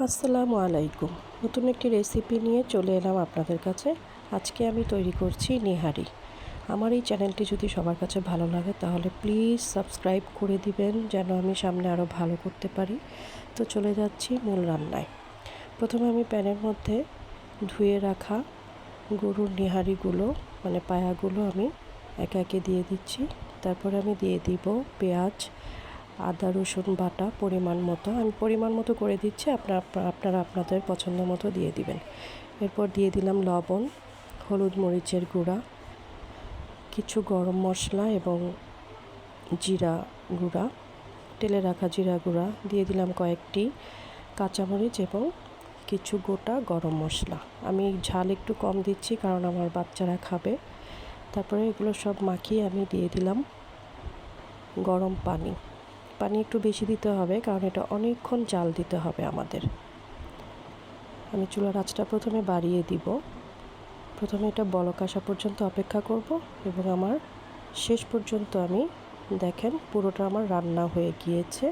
আসসালামু আলাইকুম। নতুন একটি রেসিপি নিয়ে চলে এলাম আপনাদের কাছে। আজকে আমি তৈরি করছি নিহারি। আমার এই চ্যানেলটি যদি সবার কাছে ভালো লাগে, তাহলে প্লিজ সাবস্ক্রাইব করে দিবেন, যেন আমি সামনে আরও ভালো করতে পারি। তো চলে যাচ্ছি মূল রান্নায়। প্রথমে আমি প্যানের মধ্যে ধুয়ে রাখা গরুর নিহারিগুলো মানে পায়াগুলো আমি একে একে দিয়ে দিচ্ছি। তারপরে আমি দিয়ে দিব পেঁয়াজ আদা, রসুন বাটা পরিমাণ মতো, আমি পরিমাণ মতো করে দিচ্ছি, আপনার, আপনারা আপনাদের পছন্দ মতো দিয়ে দিবেন। এরপর দিয়ে দিলাম লবণ, হলুদ মরিচের গুঁড়া, কিছু গরম মশলা এবং জিরা গুঁড়া, তেলে রাখা জিরা গুঁড়া, দিয়ে দিলাম কয়েকটি কাঁচামরিচ এবং কিছু গোটা গরম মশলা। আমি ঝাল একটু কম দিচ্ছি কারণ আমার বাচ্চারা খাবে। তারপরে এগুলো সব মাখিয়ে আমি দিয়ে দিলাম গরম পানি। পানি একটু বেশি দিতে হবে, কারণ এটা অনেকক্ষণ জাল দিতে হবে আমাদের। আমি চুলার আঁচটা প্রথমে বাড়িয়ে দিব। প্রথমে এটা বলক আসা পর্যন্ত অপেক্ষা করব এবং আমার শেষ পর্যন্ত আমি দেখেন পুরোটা আমার রান্না হয়ে গিয়েছে।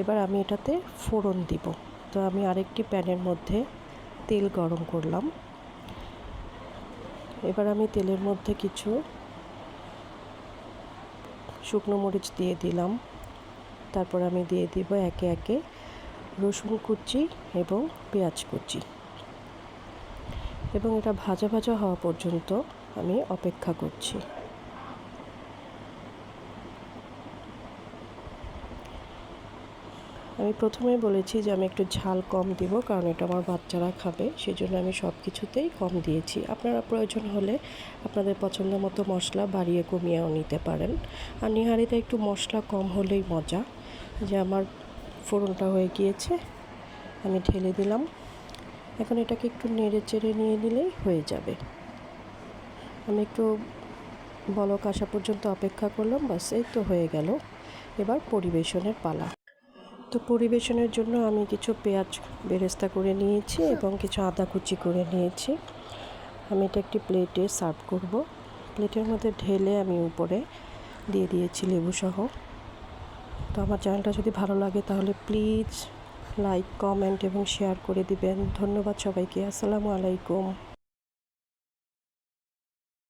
এবার আমি এটাতে ফোড়ন দিব। তো আমি আরেকটি প্যানের মধ্যে তেল গরম করলাম। এবার আমি তেলের মধ্যে কিছু শুকনো মরিচ দিয়ে দিলাম। তারপর আমি দিয়ে দিব একে একে রসুন কুচি এবং পেঁয়াজ কুচি। এবং এটা ভাজা ভাজা হওয়া পর্যন্ত আমি অপেক্ষা করছি। আমি প্রথমেই বলেছি যে আমি একটু ঝাল কম দিব, কারণ এটা আমার বাচ্চারা খাবে, সেজন্য আমি সব কিছুতেই কম দিয়েছি। আপনারা প্রয়োজন হলে আপনাদের পছন্দ মতো মশলা বাড়িয়ে কমিয়েও নিতে পারেন। আর নিহারিতে একটু মশলা কম হলেই মজা। যে আমার ফোড়নটা হয়ে গিয়েছে, আমি ঢেলে দিলাম। এখন এটাকে একটু নেড়ে চেড়ে নিয়ে নিলেই হয়ে যাবে। আমি একটু বলক আসা পর্যন্ত অপেক্ষা করলাম বাস এই তো হয়ে গেল। এবার পরিবেশনের পালা। তো পরিবেশনের জন্য আমি কিছু পেঁয়াজ বেরেস্তা করে নিয়েছি এবং কিছু আদা কুচি করে নিয়েছি। আমি এটা একটি প্লেটে সার্ভ করব। প্লেটের মধ্যে ঢেলে আমি উপরে দিয়ে দিয়েছি লেবু সহ তো আমার চ্যানেলটা যদি ভালো লাগে তাহলে প্লিজ লাইক, কমেন্ট এবং শেয়ার করে দিবেন। ধন্যবাদ সবাইকে। আসসালামু আলাইকুম।